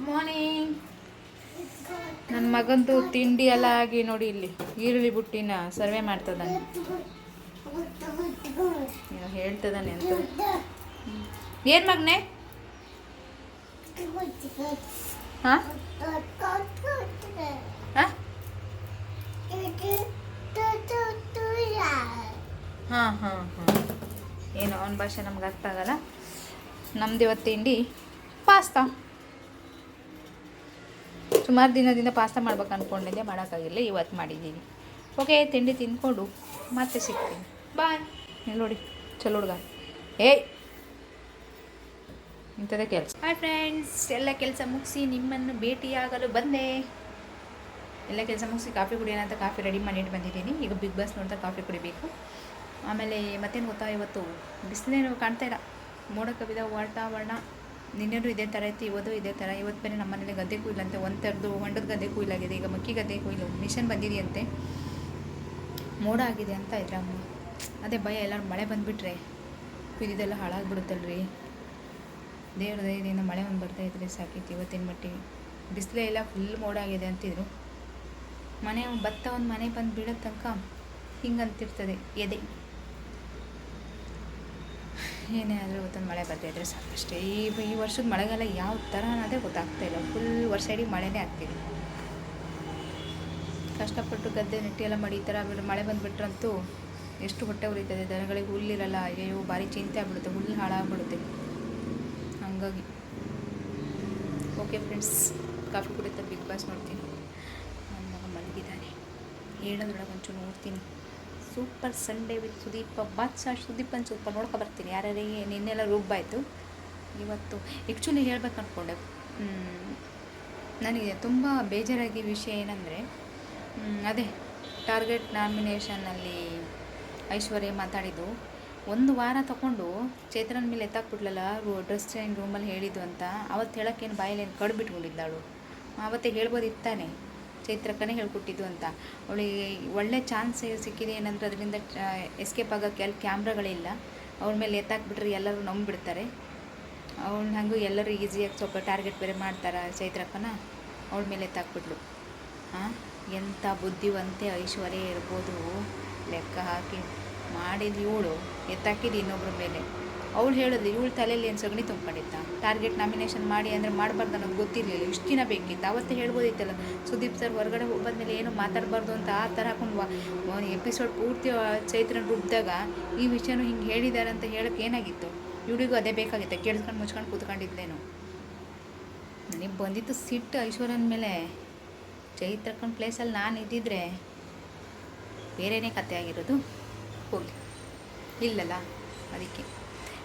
Good morning ನನ್ನ ಮಗಂದು ತಿಂಡಿ ಎಲ್ಲ ಆಗಿ ನೋಡಿ ಇಲ್ಲಿ, ಈರುಳ್ಳಿ ಬುಟ್ಟಿನ ಸರ್ವೆ ಮಾಡ್ತದಾನೆ ಹೇಳ್ತದಾನೆ ಅಂತ. ಏನು ಮಗ್ನೆ? ಹಾಂ ಹಾಂ ಹಾಂ. ಏನು ಅವನ ಭಾಷೆ ನಮ್ಗೆ ಅರ್ಥ ಆಗಲ್ಲ. ನಮ್ದು ಇವತ್ತು ತಿಂಡಿ ಪಾಸ್ತಾ. ಸುಮಾರು ದಿನದಿಂದ ಪಾಸ್ತಾ ಮಾಡ್ಬೇಕು ಅಂದ್ಕೊಂಡಿದ್ದೆ ಮಾಡೋಕ್ಕಾಗಿಲ್ಲ, ಇವತ್ತು ಮಾಡಿದ್ದೀನಿ. ಓಕೆ, ತಿಂಡಿ ತಿಂದ್ಕೊಂಡು ಮತ್ತೆ ಸಿಗ್ತೀನಿ. ಬಾಯ್ ಇಲ್ಲಿ ನೋಡಿ, ಚಲೋ ಹುಡುಗ. ಏಯ್ ಇಂಥದ್ದೇ ಕೆಲಸ. ಹಾಯ್ ಫ್ರೆಂಡ್ಸ್ ಎಲ್ಲ ಕೆಲಸ ಮುಗಿಸಿ ನಿಮ್ಮನ್ನು ಭೇಟಿಯಾಗಲು ಬಂದೆ. ಎಲ್ಲ ಕೆಲಸ ಮುಗಿಸಿ ಕಾಫಿ ಕುಡಿಯೋಣ ಅಂತ ಕಾಫಿ ರೆಡಿ ಮಾಡಿಟ್ಟು ಬಂದಿದ್ದೀನಿ. ಈಗ ಬಿಗ್ ಬಾಸ್ ನೋಡ್ತಾ ಕಾಫಿ ಕುಡಿಬೇಕು. ಆಮೇಲೆ ಮತ್ತೇನು ಗೊತ್ತಾ, ಇವತ್ತು ಬಿಸಿಲೇನು ಕಾಣ್ತಾ ಇಲ್ಲ. ಮೋಡ ಕವಿದ ವಾತಾವರಣ. ನಿನ್ನೆನೂ ಇದೇ ಥರ ಇತ್ತು, ಇವತ್ತು ಇದೇ ಥರ, ಇವತ್ತು ಬೇರೆ ನಮ್ಮ ಮನೇಲಿ ಗದ್ದೆ ಕುಯ್ಲಂತೆ, ಒಂದು ಥರದ್ದು ಹೊಂಡದ ಗದ್ದೆ ಕುಯ್ಲಾಗಿದೆ, ಈಗ ಮಕ್ಕಿ ಗದ್ದೆ ಕುಯ್ಲು, ಮಿಷನ್ ಬಂದಿದೆಯಂತೆ. ಮೋಡ ಆಗಿದೆ ಅಂತ ಇದ್ರ ಅದೇ ಭಯ, ಎಲ್ಲರೂ ಮಳೆ ಬಂದುಬಿಟ್ರೆ ಕುಯ್ದಿದ್ದೆಲ್ಲ ಹಾಳಾಗ್ಬಿಡುತ್ತಲ್ರಿ. ದೇವ್ರ ದಯದಿಂದ ಮಳೆ ಒಂದು ಬರ್ತಾ ಇದ್ರೆ ಸಾಕಿತ್ತು ಇವತ್ತಿನ ಮಟ್ಟಿಗೆ. ಬಿಸಿಲೇ ಎಲ್ಲ ಫುಲ್ ಮೋಡ ಆಗಿದೆ ಅಂತಿದ್ರು. ಮನೆ, ಭತ್ತ ಒಂದು ಮನೆ ಬಂದು ಬೀಳೋ ತನಕ ಹಿಂಗಂತಿರ್ತದೆ ಎದೆ. ಏನೇ ಆದರೂ ಗೊತ್ತೊಂದು ಮಳೆ ಬರ್ತಾ ಇದ್ರೆ ಸಾಕಷ್ಟೇ. ಈ ಈ ವರ್ಷದ ಮಳೆಗಾಲ ಯಾವ ಥರ ಅನ್ನೋದೇ ಗೊತ್ತಾಗ್ತಾ ಇಲ್ಲ. ಫುಲ್ ವರ್ಷ ಇಡೀ ಮಳೆನೇ ಆಗ್ತಿದೆ. ಕಷ್ಟಪಟ್ಟು ಗದ್ದೆ, ನೆಟ್ಟಿ ಎಲ್ಲ ಮಾಡಿ ಈ ಥರ ಮಳೆ ಬಂದುಬಿಟ್ರಂತೂ ಎಷ್ಟು ಹೊಟ್ಟೆ ಉರಿತದೆ. ದನಗಳಿಗೆ ಹುಲ್ಲಿರಲ್ಲ. ಅಯ್ಯೋ ಭಾರಿ ಚಿಂತೆ ಆಗ್ಬಿಡುತ್ತೆ. ಹುಲ್ಲು ಹಾಳಾಗ್ಬಿಡುತ್ತೆ. ಹಂಗಾಗಿ. ಓಕೆ ಫ್ರೆಂಡ್ಸ್ ಕಾಫಿ ಕುಡಿತಾ ಬಿಗ್ ಬಾಸ್ ನೋಡ್ತೀನಿ. ನನ್ನ ಮಗ ಮಲಗಿದ್ದಾನೆ. ಹೇಳೋದ್ರೊಳಗೆ ಒಂಚೂರು ನೋಡ್ತೀನಿ. Super Sunday with Sudeep, Badshah ಸುದೀಪನ್ super ನೋಡ್ಕೊ ಬರ್ತೀನಿ. ಯಾರ್ಯಾರಿಗೆ ನಿನ್ನೆಲ್ಲ ರುಬ್ಬಾಯಿತು ಇವತ್ತು ಆ್ಯಕ್ಚುಲಿ ಹೇಳ್ಬೇಕು ಅಂದ್ಕೊಂಡೆ ನನಗೆ ತುಂಬ ಬೇಜಾರಾಗಿ ವಿಷಯ ಏನಂದರೆ ಅದೇ ಟಾರ್ಗೆಟ್ ನಾಮಿನೇಷನ್ನಲ್ಲಿ ಐಶ್ವರ್ಯ ಮಾತಾಡಿದ್ದು, ಒಂದು ವಾರ ತಗೊಂಡು ಚೇತನನ ಮೇಲೆ ಎತ್ತಾಕ್ಬಿಟ್ಲಲ್ಲ, ರೂ, ಡ್ರೆಸ್ ಚೇಂಜ್ ರೂಮಲ್ಲಿ ಹೇಳಿದ್ದು ಅಂತ, ಅವತ್ತು ಹೇಳೋಕ್ಕೇನು ಬಾಯಲ್ಲೇನು ಕಡ್ಬಿಟ್ಕೊಂಡಿದ್ದಾಳು? ಅವತ್ತೇ ಹೇಳ್ಬೋದಿತ್ತಾನೆ ಚೈತ್ರಕ್ಕನೇ ಹೇಳ್ಕೊಟ್ಟಿದ್ದು ಅಂತ. ಅವಳಿಗೆ ಒಳ್ಳೆ ಚಾನ್ಸ್ ಸಿಕ್ಕಿದೆ ಏನಂದ್ರೆ ಅದರಿಂದ ಎಸ್ಕೇಪ್ ಆಗೋಕ್ಕೆ ಅಲ್ಲಿ ಕ್ಯಾಮ್ರಾಗಳಿಲ್ಲ. ಅವ್ಳ ಮೇಲೆ ಎತ್ತಾಕ್ಬಿಟ್ರೆ ಎಲ್ಲರೂ ನಂಬಿಬಿಡ್ತಾರೆ. ಅವಳನ್ನ ಹಂಗು ಎಲ್ಲರೂ ಈಸಿಯಾಗಿ ಸ್ವಲ್ಪ ಟಾರ್ಗೆಟ್ ಬೇರೆ ಮಾಡ್ತಾರೆ ಚೈತ್ರಕ್ಕನ, ಅವಳ ಮೇಲೆ ಎತ್ತಾಕ್ಬಿಟ್ಲು ಹಾಂ ಎಂಥ ಬುದ್ಧಿವಂತೆ ಐಶ್ವರ್ಯ ಇರ್ಬೋದು. ಲೆಕ್ಕ ಹಾಕಿ. ಮಾಡಿದ್ದು ಇವಳು ಎತ್ತಾಕಿದ್ದು ಇನ್ನೊಬ್ಬರ ಮೇಲೆ. ಅವಳು ಹೇಳೋದು, ಇವಳು ತಲೆಯಲ್ಲಿ ಏನು ಸಗಣಿ ತುಂಬ್ಕೊಂಡಿತ್ತ ಟಾರ್ಗೆಟ್ ನಾಮಿನೇಷನ್ ಮಾಡಿ ಅಂದರೆ ಮಾಡಬಾರ್ದು ಅನ್ನೋದು ಗೊತ್ತಿರಲಿಲ್ಲ. ಇಷ್ಟು ದಿನ ಬೇಕಿತ್ತು. ಅವತ್ತೇ ಹೇಳ್ಬೋದಿತ್ತಲ್ಲ. ಸುದೀಪ್ ಸರ್ ಹೊರಗಡೆ ಹೋಗ್ಬಂದ್ಮೇಲೆ ಏನು ಮಾತಾಡಬಾರ್ದು ಅಂತ ಆ ಥರ ಹಾಕೊಂಡು ಎಪಿಸೋಡ್ ಪೂರ್ತಿ ಚೈತ್ರನ ರುಬ್ಬಿದಾಗ ಈ ವಿಷಯನೂ ಹಿಂಗೆ ಹೇಳಿದ್ದಾರೆ ಅಂತ ಹೇಳೋಕ್ಕೆ ಏನಾಗಿತ್ತು? ಇವಳಿಗೂ ಅದೇ ಬೇಕಾಗಿತ್ತು. ಕೇಳಿಸ್ಕೊಂಡು ಮುಚ್ಕೊಂಡು ಕೂತ್ಕೊಂಡಿದ್ದೇನು ನನಗೆ ಬಂದಿತ್ತು ಸಿಟ್ಟು ಐಶ್ವರ್ಯನ ಮೇಲೆ. ಚೈತ್ರಕ್ಕನ ಪ್ಲೇಸಲ್ಲಿ ನಾನು ಇದ್ದಿದ್ರೆ ಬೇರೆಯೇ ಕತೆ ಆಗಿರೋದು. ಹೋಗಿ. ಇಲ್ಲಲ್ಲ, ಅದಕ್ಕೆ.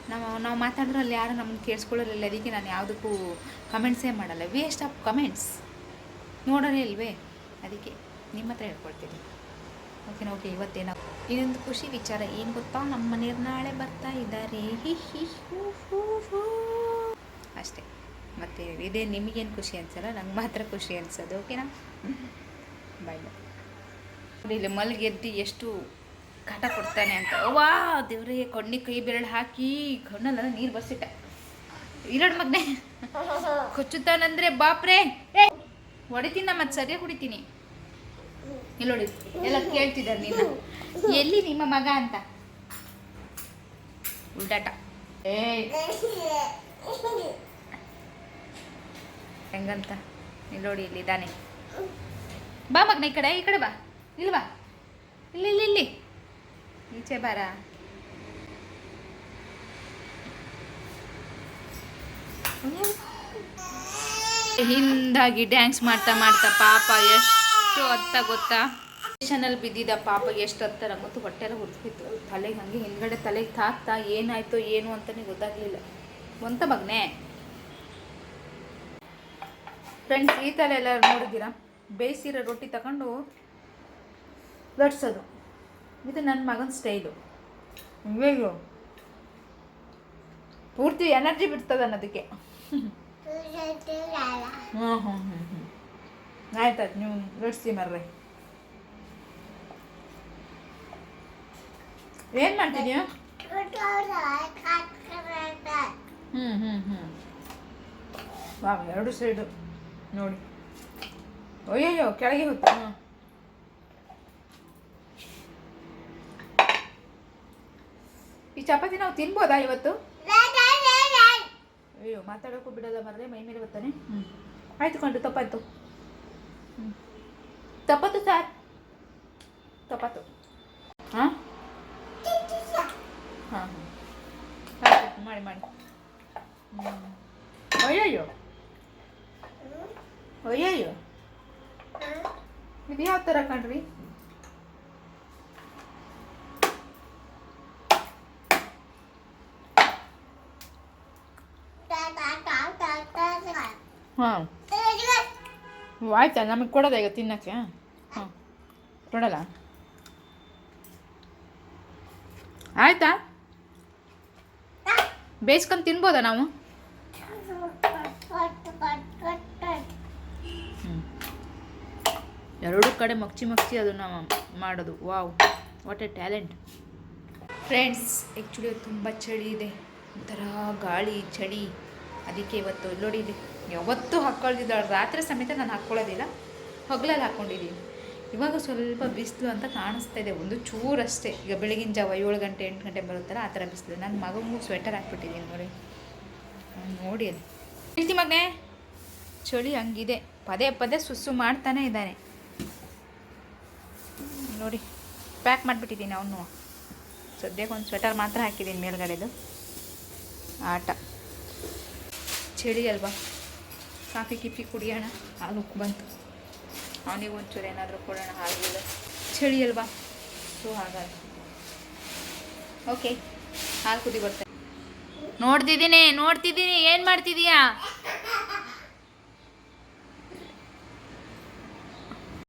ನಾವು ನಾವು ಮಾತಾಡಿದ್ರಲ್ಲಿ ಯಾರು ನಮ್ಮನ್ನು ಕೇಳಿಸ್ಕೊಳ್ಳಲಿಲ್ಲ ಅದಕ್ಕೆ ನಾನು ಯಾವುದಕ್ಕೂ ಕಮೆಂಟ್ಸೇ ಮಾಡಲ್ಲ. ವೇಸ್ಟ್ ಆಫ್ ಕಮೆಂಟ್ಸ್ ನೋಡೋರೇ ಇಲ್ವೇ? ಅದಕ್ಕೆ ನಿಮ್ಮ ಹತ್ರ ಹೇಳ್ಕೊಳ್ತೀನಿ ಓಕೆನಾ ಓಕೆ ಇವತ್ತೇನೋ. ಇನ್ನೊಂದು ಖುಷಿ ವಿಚಾರ, ಏನು ಗೊತ್ತಾ? ನಮ್ಮ ಮನೆಯವ್ರು ನಾಳೆ ಬರ್ತಾ ಇದ್ದಾರೆ. ಹಿ ಹಿ, ಹೂ ಹೂ ಹೂ. ಅಷ್ಟೇ. ಮತ್ತು ಇದೇ ನಿಮಗೇನು ಖುಷಿ ಅನ್ಸಲ್ಲ, ನಂಗೆ ಮಾತ್ರ ಖುಷಿ ಅನ್ಸೋದು. ಓಕೆನಾ ಬಾಯ್ ಬಾಯ್ ಇಲ್ಲಿ ಮಲ್ಗೆದ್ದು ಎಷ್ಟು ಕಾಟ ಕೊಡ್ತಾನೆ ಅಂತ. ವಾ ದೇವ್ರಿಗೆ ಕಣ್ಣಿಗೆ ಕೈ ಬೆರಳು ಹಾಕಿ ಕಣ್ಣಲ್ಲ ನೀರು ಬರ್ಸಿಟ್ಟ. ಇರಡ್ ಮಗ್ನೆ. ಕೊಚ್ಚುತ್ತಾನಂದ್ರೆ, ಬಾಪ್ರೆ ಹೊಡಿತೀನಿ ಮತ್ತೆ ಸರಿಯಾಗಿ ಹೊಡಿತೀನಿ. ಇಲ್ಲಿ ನೋಡಿ, ಎಲ್ಲ ಕೇಳ್ತಿದ್ದಾರೆ ನೀನು ಎಲ್ಲಿ ನಿಮ್ಮ ಮಗ ಅಂತ? ಉಲ್ಟಾಟ. ಏ. ಹೆಂಗಂತ? ಇಲ್ಲಿ ನೋಡಿ ಇಲ್ಲಿ ಇದ್ದಾನೆ ಬಾ ಮಗನ, ಈ ಕಡೆ ಈ ಕಡೆ ಬಾ. ಇಲ್ಲಿ ಬಾ. ಇಲ್ಲಿ ಇಲ್ಲಿ ಇಲ್ಲಿ. ಈಚೆ ಬಾರ. ಹಿಂದಾಗಿ ಡ್ಯಾನ್ಸ್ ಮಾಡ್ತಾ ಮಾಡ್ತಾ ಪಾಪ ಎಷ್ಟು ಅತ್ತ ಗೊತ್ತಾ? ಸ್ಟೇಷನಲ್ಲಿ ಬಿದ್ದಿದ್ದ ಪಾಪ ಎಷ್ಟು ಹತ್ತರ ಗೊತ್ತು? ಹೊಟ್ಟೆಲ್ಲ ಹುಡ್ಕಿತ್ತು ತಲೆಗೆ ಹಂಗೆ ಹಿಂದ್ಗಡೆ ತಲೆಗೆ ತಾಕ್ತಾ ಏನಾಯ್ತೋ ಏನು ಅಂತಲೇ ಗೊತ್ತಾಗ್ಲಿಲ್ಲ. ಒಂತ ಮಗ್ನೆ. ಫ್ರೆಂಡ್ಸ್ ಈ ಥರ ಎಲ್ಲ ನೋಡಿದ್ದೀರಾ? ಬೇಯಿಸಿರೋ ರೊಟ್ಟಿ ತಗೊಂಡು ಲಟ್ಸೋದು. ಇದು ನನ್ನ ಮಗನ ಸ್ಟೈಲು ಅಯ್ಯೋ ಪೂರ್ತಿ ಎನರ್ಜಿ ಬಿಡ್ತದೆ ಅನ್ನೋದಕ್ಕೆ. ಹ್ಞೂ ಹ್ಞೂ ಹ್ಞೂ ಹ್ಞೂ ಆಯ್ತಾಯ್ತು ನೀವು ಲಟ್ಸಿ ಮರ್ರೆ. ಏನು ಮಾಡ್ತೀನಿ ಹ್ಞೂ ಹ್ಞೂ ಹ್ಞೂ ವಾ ಎರಡು ಸೈಡು ನೋಡಿ. ಅಯ್ಯಯ್ಯೋ ಕೆಳಗೆ ಹೊತ್ತು ಹಾಂ ಈ ಚಪಾತಿ ನಾವು ತಿನ್ಬೋದಾ ಇವತ್ತು? ಅಯ್ಯೋ ಮಾತಾಡೋಕ್ಕೂ ಬಿಡಲ್ಲ ಮರದೆ ಮೈ ಮೇಲೆ ಬರ್ತಾನೆ. ಹ್ಞೂ ಆಯ್ತು ಕೊಂಡು ತಪ್ಪಾಯ್ತು. ಹ್ಞೂ ತಪ್ಪತ್ತು ಸರ್. ತಪ್ಪತ್ತು. ಹಾಂ? ಹಾಂ ಆಯ್ತು ಮಾಡಿ ಮಾಡಿ. ಹ್ಞೂ ಅಯ್ಯಯ್ಯೋ. ಅಯ್ಯಯ್ಯೋ. ಇದು ಯಾವ ಥರ ಕಣ್ರಿ? ಹಾಂ. ಆಯ್ತಾ, ನಮಗೆ ಕೊಡೋದ ಈಗ ತಿನ್ನಕ್ಕೆ? ಹಾಂ. ಕೊಡಲ್ಲ? ಆಯ್ತಾ? ಬೇಯಿಸ್ಕೊಂಡು ತಿನ್ಬೋದಾ ನಾವು? ಎರಡು ಕಡೆ ಮಗ್ಚಿ ಮಗ್ಚಿ ಅದನ್ನು ಮಾಡೋದು. Wow what a talent friends actually ತುಂಬ ಚಳಿ ಇದೆ. ಒಂಥರ ಗಾಳಿ, ಚಳಿ. ಅದಕ್ಕೆ ಇವತ್ತು ನೋಡಿ ಯಾವತ್ತೂ ಹಾಕ್ಕೊಳ್ದಿದ್ದಾಳೆ ರಾತ್ರಿ ಸಮೇತ ನಾನು ಹಾಕ್ಕೊಳ್ಳೋದಿಲ್ಲ ಹಗಲಲ್ಲಿ ಹಾಕ್ಕೊಂಡಿದ್ದೀನಿ ಇವಾಗ ಸ್ವಲ್ಪ ಬಿಸಿಲು ಅಂತ ಕಾಣಿಸ್ತಾ ಇದೆ. ಒಂದು ಚೂರಷ್ಟೇ ಈಗ ಬೆಳಗಿನ ಜಾವ ಏಳು ಗಂಟೆ, ಎಂಟು ಗಂಟೆ ಬರುತ್ತಲ್ಲ, ಆ ಥರ ಬಿಸಿಲು. ನನ್ನ ಮಗನಿಗೂ ಸ್ವೆಟರ್ ಹಾಕ್ಬಿಟ್ಟಿದ್ದೀನಿ ನೋಡಿ. ನೋಡಿ ಅದು ಹೇಳ್ತಿ ಮಗನೇ, ಚಳಿ ಹಂಗಿದೆ. ಪದೇ ಪದೇ ಸುಸ್ಸು ಮಾಡ್ತಾನೆ ಇದ್ದಾನೆ. ನೋಡಿ ಪ್ಯಾಕ್ ಮಾಡಿಬಿಟ್ಟಿದ್ದೀನಿ ಅವನು. ಸದ್ಯಕ್ಕೆ ಒಂದು ಸ್ವೆಟರ್ ಮಾತ್ರ ಹಾಕಿದ್ದೀನಿ ಮೇಲ್ಗಡೆದು. ಆಟ. ಚಳಿ ಅಲ್ವಾ? ಕಾಫಿ ಕಿಫಿ ಕುಡಿಯೋಣ. ಹಾಲು ಉಕ್ಕು ಬಂತು. ಅವನಿಗೆ ಒಂಚೂರು ಏನಾದರೂ ಕೊಡೋಣ ಹಾಲು ಚಳಿ ಅಲ್ವಾ? ಸೊ ಹಾಗಾಗಿ ಓಕೆ. ಹಾಲು ಕುದಿ ಬರ್ತೇನೆ ನೋಡ್ತಿದ್ದೀನಿ ನೋಡ್ತಿದ್ದೀನಿ. ಏನು ಮಾಡ್ತಿದೀಯಾ?